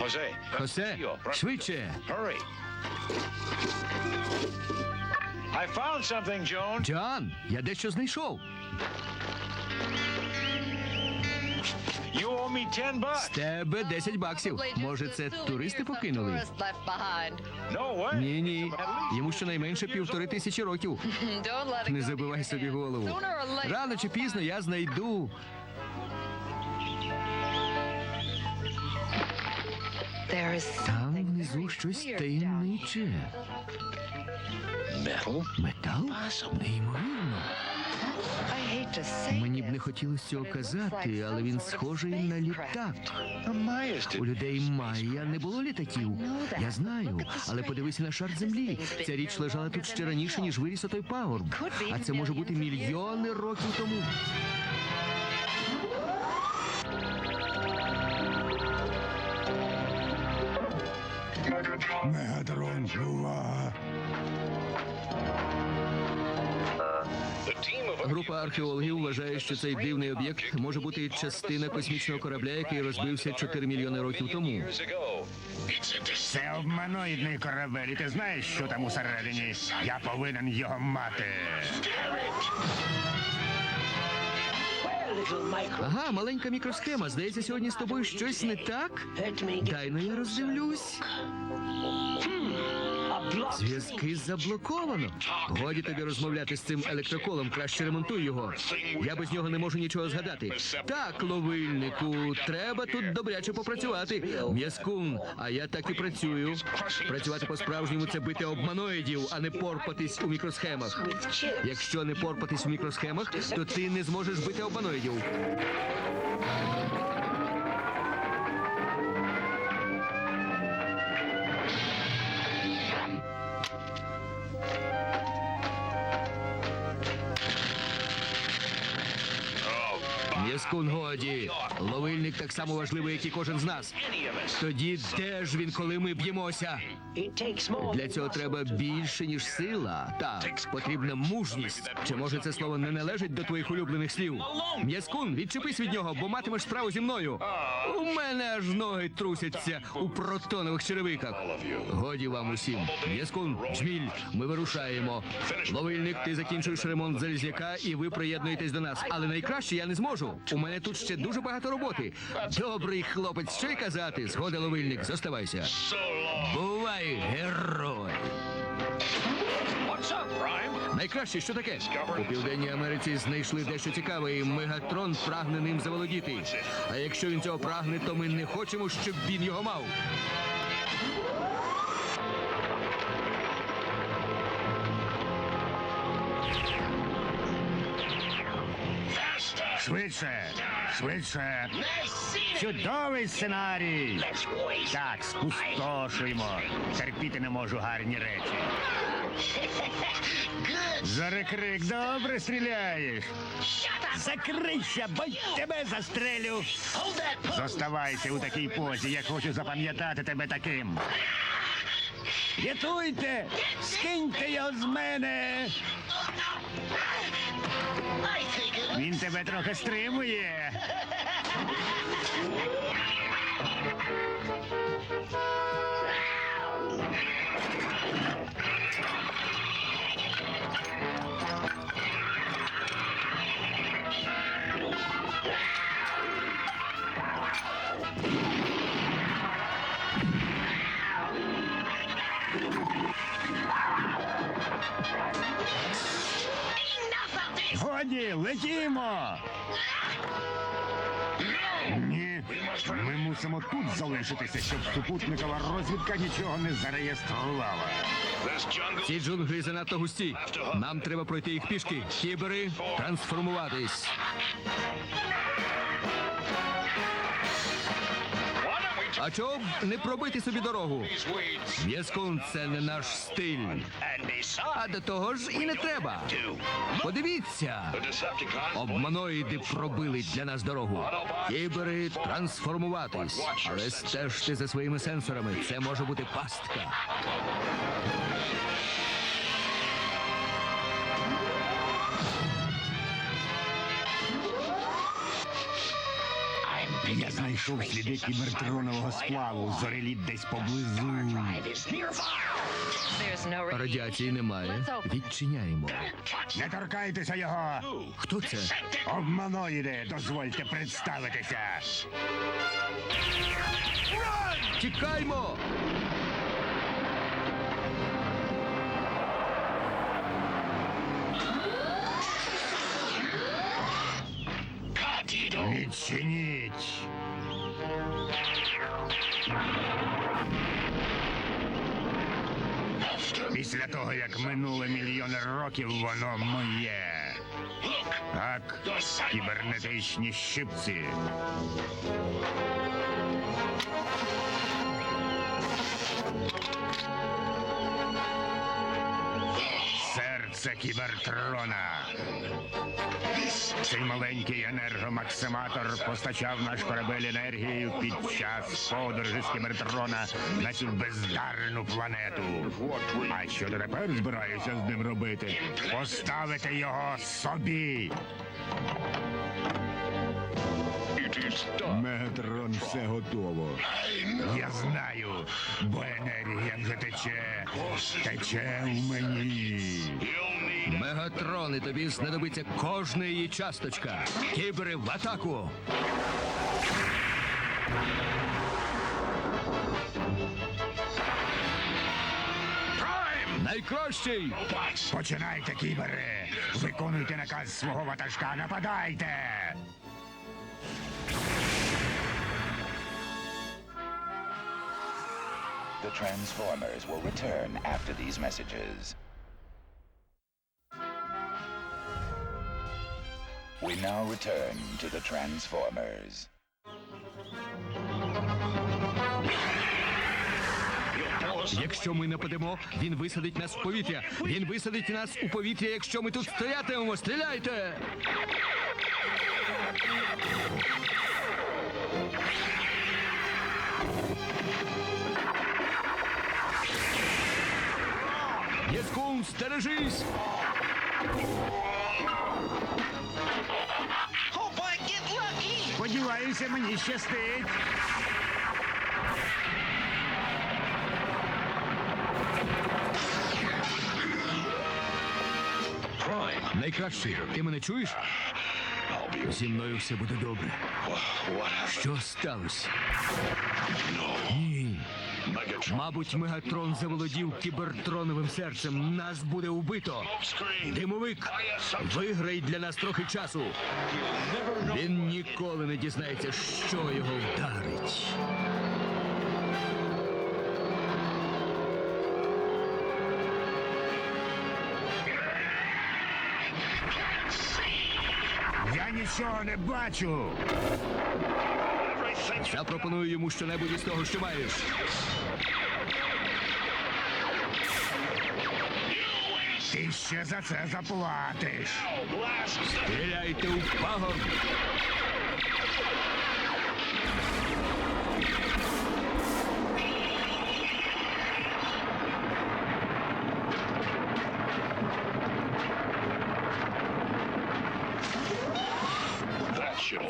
Jose. Хосе, швидше. Джоан, я дещо знайшов. You owe me 10 З bucks. тебе 10 баксів. Може, це туристи покинули? No way. Ні, ні. Йому щонайменше півтори тисячі років. Не забивай собі голову. Рано чи пізно я знайду. Там внизу щось таємниче. Metal? Метал? Неймовірно. Мені б не хотілося цього казати, але він схожий на літак. У людей майя не було літаків. Я знаю, але подивися на шар землі. Ця річ лежала тут ще раніше, ніж виріс отой пагорб. А це може бути мільйони років тому. Мегатрон, увага! Група археологів вважає, що цей дивний об'єкт може бути частина космічного корабля, який розбився 4 мільйони років тому. Це обманоїдний корабель, і ти знаєш, що там усередині? Я повинен його мати. Ага, маленька мікросхема. Здається, сьогодні з тобою щось не так. Дай ну я роздивлюсь. Зв'язки заблоковано. Годі тобі розмовляти з цим електроколом. Краще ремонтуй його. Я без нього не можу нічого згадати. Так, ловильнику, треба тут добряче попрацювати. М'язкун, а я так і працюю. Працювати по-справжньому це бити обманоїдів, а не порпатись у мікросхемах. Якщо не порпатись у мікросхемах, то ти не зможеш бити обманоїдів. М'язкун годі. Ловильник так само важливий, як і кожен з нас. Тоді де ж він, коли ми б'ємося? Для цього треба більше, ніж сила. Так, потрібна мужність. Чи може це слово не належить до твоїх улюблених слів? М'язкун, відчепись від нього, бо матимеш справу зі мною. У мене аж ноги трусяться у протонових черевиках. Годі вам усім. М'язкун, джміль, ми вирушаємо. Ловильник, ти закінчуєш ремонт залізняка і ви приєднуєтесь до нас. Але найкраще я не зможу. У мене тут ще дуже багато роботи. Добрий хлопець, що й казати. Згода, ловильник, зоставайся. Бувай, герой! Найкраще, що таке? У Південній Америці знайшли дещо цікаве, і Мегатрон прагне ним заволодіти. А якщо він цього прагне, то ми не хочемо, щоб він його мав. Швидше, швидше. Чудовий сценарій. Так, спустошуємо. Терпіти не можу гарні речі. Зарекрик, добре стріляєш. Закрийся, бо тебе застрелю. Зоставайся у такій позі, я хочу запам'ятати тебе таким. Рятуйте! Скиньте його з мене! Він тебе трохи стримує. Годі, летімо! Ні, ми мусимо тут залишитися, щоб супутникова розвідка нічого не зареєструвала. Ці джунглі занадто густі. Нам треба пройти їх пішки. Кібери, трансформуватись. А чого б не пробити собі дорогу? В'язкун це не наш стиль. А до того ж і не треба. Подивіться. Обманоїди пробили для нас дорогу. Кібери трансформуватись. Але стежте за своїми сенсорами. Це може бути пастка. Знайшов сліди кібертронового сплаву. Зореліт десь поблизу. Радіації немає. Відчиняємо. Не торкайтеся його! Хто це? Обманоїде, дозвольте представитися. Тікаймо! Відчиніть. Після того, як минуло мільйони років, воно моє. Так, кібернетичні щипці. Серце кібертрона. Цей маленький енергомаксиматор постачав наш корабель енергію під час подорожі з кібертрона на цю бездарну планету. А що тепер збираюся з ним робити? Поставити його собі. Мегатрон, все готово. Я знаю, бо енергія вже тече, тече в мені. Мегатрон, і тобі знадобиться кожна її часточка. Кібери в атаку! Найкращий! Починайте, кібери! Виконуйте наказ свого ватажка, нападайте! The Transformers will return after these messages. We now return to the Transformers. Якщо ми нападемо, він висадить нас в повітря. Він висадить нас у повітря, якщо ми тут стоятимемо. Стріляйте! Єскун, стережись! Сподіваюся, мені щастить. Найкращий, ти мене чуєш? Зі мною все буде добре. Що сталося? Ні. Мабуть, Мегатрон заволодів кібертроновим серцем. Нас буде убито. Димовик, виграй для нас трохи часу. Він ніколи не дізнається, що його вдарить. Я нічого не бачу. Запропоную йому щонебудь із того, що маєш. Ти ще за це заплатиш. Стріляйте у пагорб.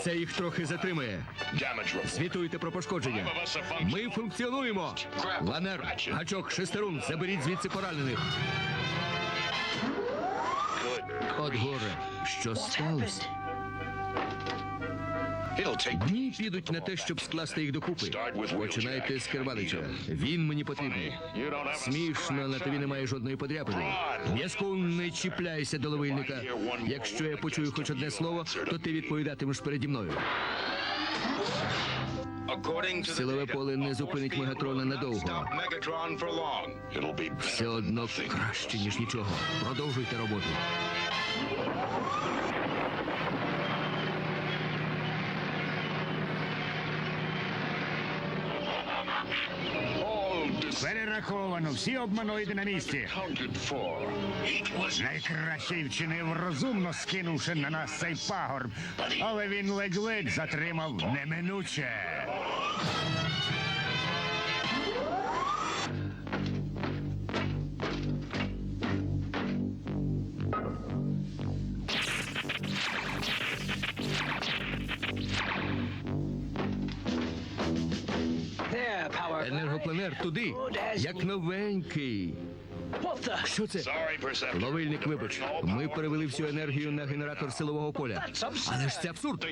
Це їх трохи затримає. Звітуйте про пошкодження. Ми функціонуємо. Ланер, гачок, шестерун, заберіть звідси поранених. От горе, що сталося? Дні підуть на те, щоб скласти їх докупи. Починайте з Керманича. Він мені потрібний. Смішно, на тобі немає жодної подряпини. М'язку не чіпляйся до ловильника. Якщо я почую хоч одне слово, то ти відповідатимеш переді мною. Силове поле не зупинить Мегатрона надовго. Все одно краще, ніж нічого. Продовжуйте роботу. Перераховано, всі обманоїди на місці. Найкращий вчинив розумно, скинувши на нас цей пагорб, але він ледь-ледь затримав неминуче. Енергопланер туди, як новенький. Що це? Ловильник, вибач. Ми перевели всю енергію на генератор силового поля. Але ж це абсурд.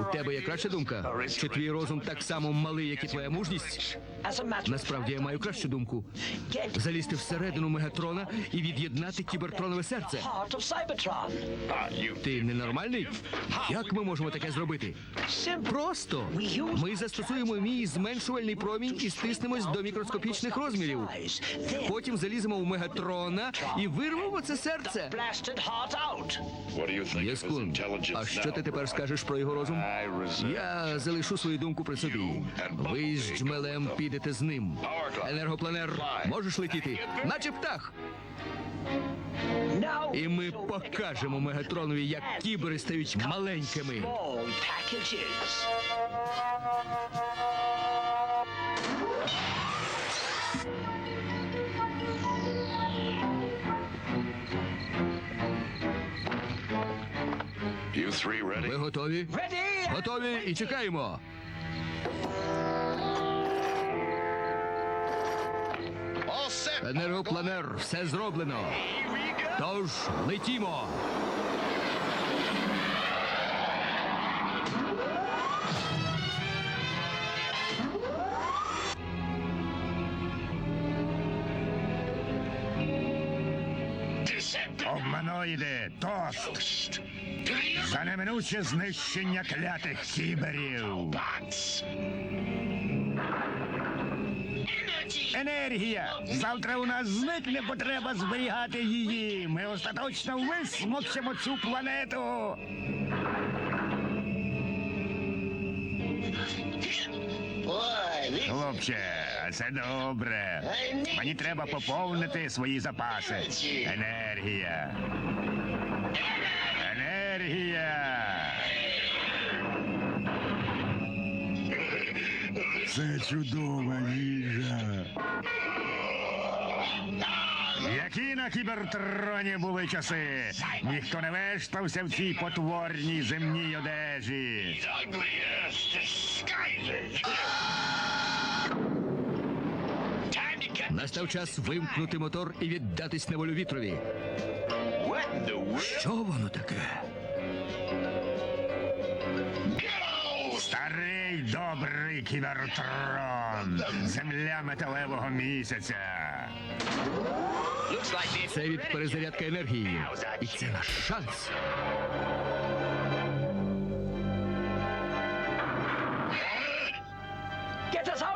У тебе є краща думка? Чи твій розум так само малий, як і твоя мужність? Насправді я маю кращу думку. Залізти всередину мегатрона і від'єднати кібертронове серце. Ти ненормальний? Як ми можемо таке зробити? Просто ми застосуємо мій зменшувальний промінь і стиснемось до мікроскопічних розмірів. Потім заліземо в мегатрона і вирвемо це серце. Єскун, а що ти тепер скажеш про його розум? Я залишу свою думку при собі. Ви з джмелем підете з ним. Енергопланер, можеш летіти, наче птах. І ми покажемо Мегатронові, як кібери стають маленькими. Ви готові? Готові і чекаємо. All. Енергопланер, все зроблено. Тож летімо. Обманоїди, тост! За неминуче знищення клятих кіберів! Енергія! Завтра у нас зникне потреба зберігати її. Ми остаточно висмокчемо цю планету. Хлопче, це добре. Мені треба поповнити свої запаси. Енергія. Енергія. Це чудова їжа. Які на кібертроні були часи? Ніхто не вештався в цій потворній земній одежі. Настав час вимкнути мотор і віддатись на волю вітрові. Що воно таке? Старий добрий кібертрон. Земля металевого місяця. Це від перезарядки енергії. І це наш шанс.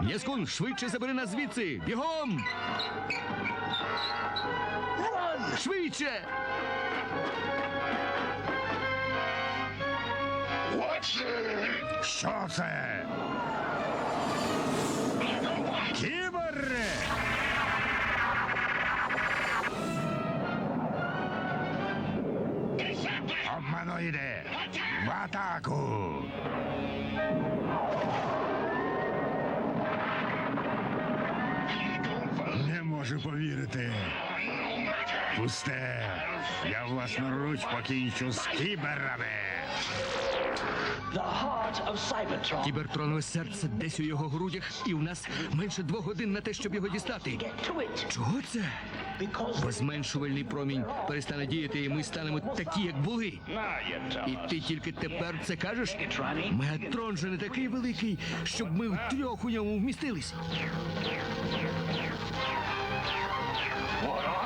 Єскун, швидше забери нас звідси! Бігом! Швидше! Що це? Кібер! Обманоїде! В атаку! Можу. Пусте. Я власноруч покінчу з кіберами. Кібертронове серце десь у його грудях, і у нас менше двох годин на те, щоб його дістати. Чого це? Бо зменшувальний промінь перестане діяти, і ми станемо такі, як були. І ти тільки тепер це кажеш? Мегатрон же не такий великий, щоб ми втрьох у ньому вмістились.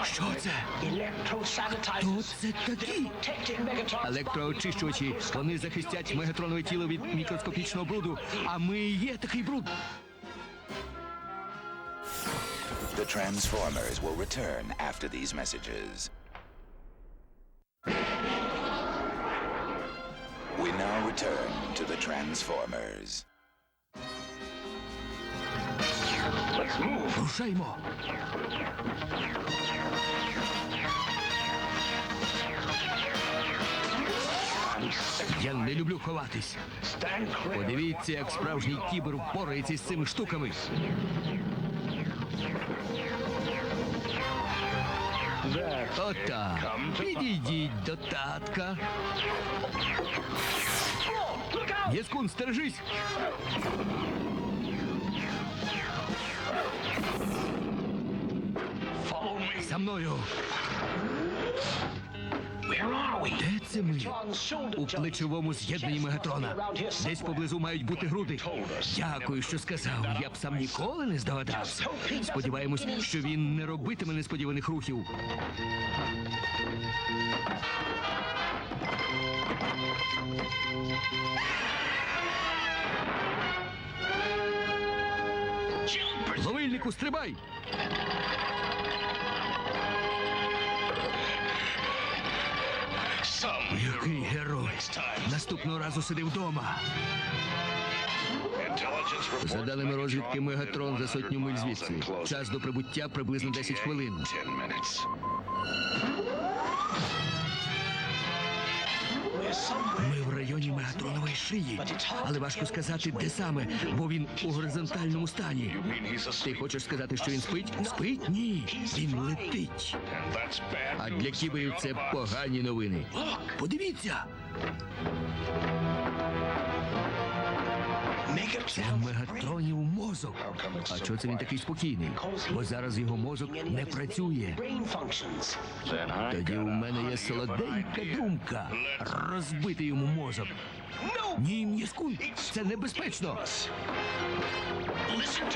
Що це? Хто це такі? Електроочищувачі. Вони захистять мегатронове тіло від мікроскопічного бруду. А ми і є такий бруд. The Transformers will return after these messages. We now return to the Transformers. Рушаймо. Я не люблю ховатись. Подивіться, як справжній кібер впорається з цими штуками. Отак. Підійдіть до татка. Єскун, стережись. За мною. Де це ми? У плечовому з'єднанні Мегатрона. Десь поблизу мають бути груди. Дякую, що сказав. Я б сам ніколи не здогадався. Сподіваємось, що він не робитиме несподіваних рухів. Ловильнику, стрибай! Який герой! Наступного разу сиди вдома. За даними розвідки, Мегатрон за сотню миль звідси. Час до прибуття приблизно 10 хвилин. Ми в районі Мегатронової шиї, але важко сказати, де саме, бо він у горизонтальному стані. Ти хочеш сказати, що він спить? Спить? Ні, він летить. А для кіберів це погані новини. Подивіться, це мегатронів мозок. А чого це він такий спокійний? Бо зараз його мозок не працює. Тоді у мене є солоденька думка розбити йому мозок. Ні, м'яскун, це небезпечно.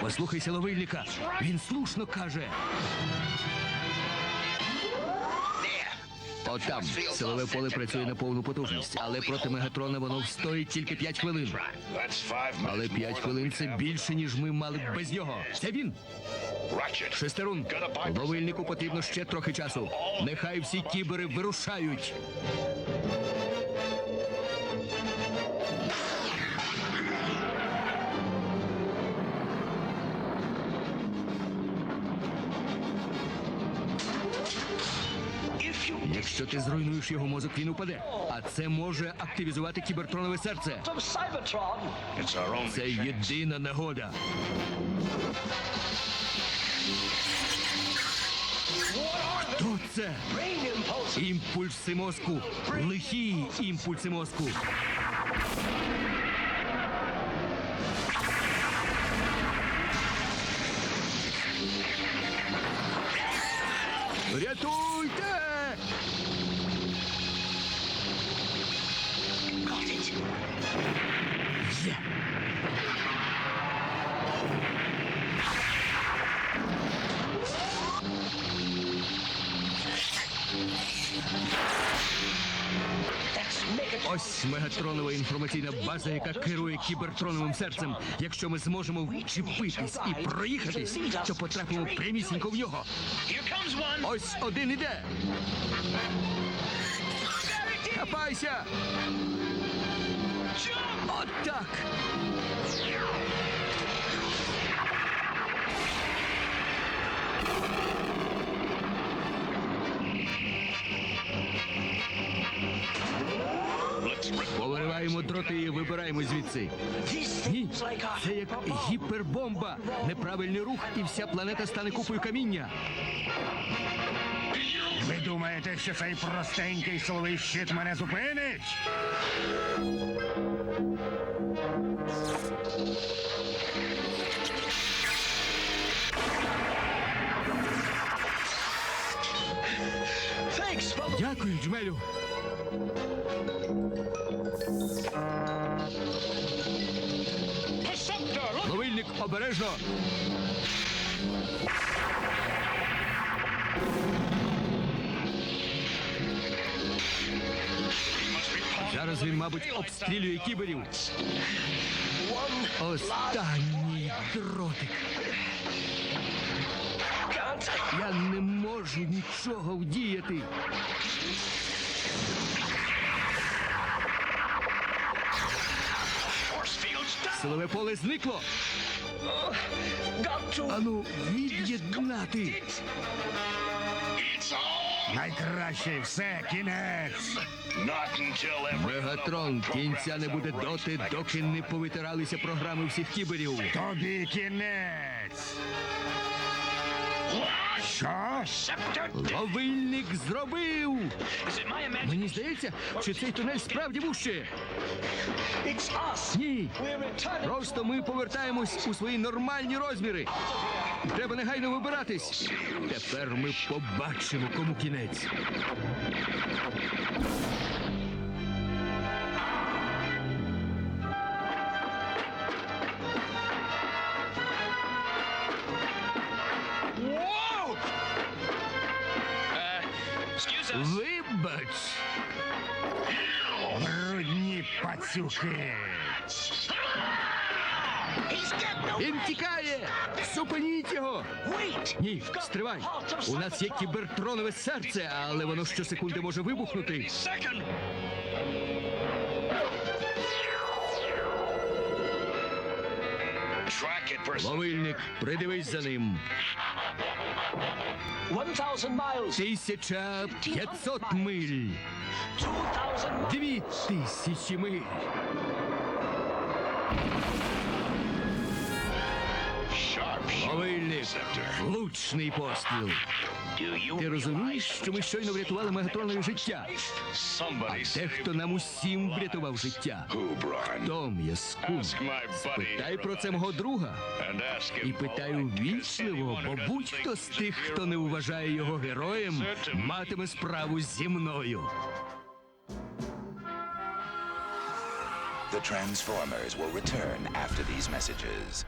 Послухайся ловильника. Він слушно каже. Отам силове поле працює на повну потужність, але проти мегатрона воно встоїть тільки 5 хвилин. Але 5 хвилин це більше, ніж ми мали б без нього. Це він. Шестерун. Ловильнику потрібно ще трохи часу. Нехай всі кібери вирушають. Якщо ти зруйнуєш його мозок, він упаде. А це може активізувати кібертронове серце. Це єдина нагода. Хто це? Імпульси мозку. Лихі імпульси мозку. Рятуйте! Ось мегатронова інформаційна база, яка керує кібертроновим серцем. Якщо ми зможемо вчепитись і проїхатись, то потрапимо прямісінько в нього. Ось один іде. Хапайся! От так! Повириваємо дроти і вибираємо звідси. Ні, це як гіпербомба. Неправильний рух, і вся планета стане купою каміння. Ви думаєте, що цей простенький силовий щит мене зупинить? Дякую, Джмелю. Ловильник обережно. Зараз він, мабуть, обстрілює кіберів. Останній дротик. Я не можу нічого вдіяти. Силове поле зникло. Ану, від'єднати. Найкраще все, кінець. Мегатрон кінця не буде доти, доки не повитиралися програми всіх кіберів. Тобі кінець. Що? Ловильник зробив! Мені здається, що цей тунель справді вужче. Ні. Просто ми повертаємось у свої нормальні розміри. Треба негайно вибиратись. Тепер ми побачимо, кому кінець. Брудні. Він тікає! Зупиніть його! Ні, стривай! У нас є кібертронове серце, але воно щосекунди може вибухнути. Ловильник, придивись за ним. 1,000 п'ятсот 1500 миль. 2,000 miles. Дві тисячі миль. Sharp shooting влучний постріл. Ти розумієш, що ми щойно врятували мегатронові життя? Somebody Дехто нам усім врятував життя. My buddy. Питай про це мого друга. І питаю вічливо, бо будь-хто з тих, хто не вважає його героєм, матиме справу зі мною. The Transformers will return after these messages.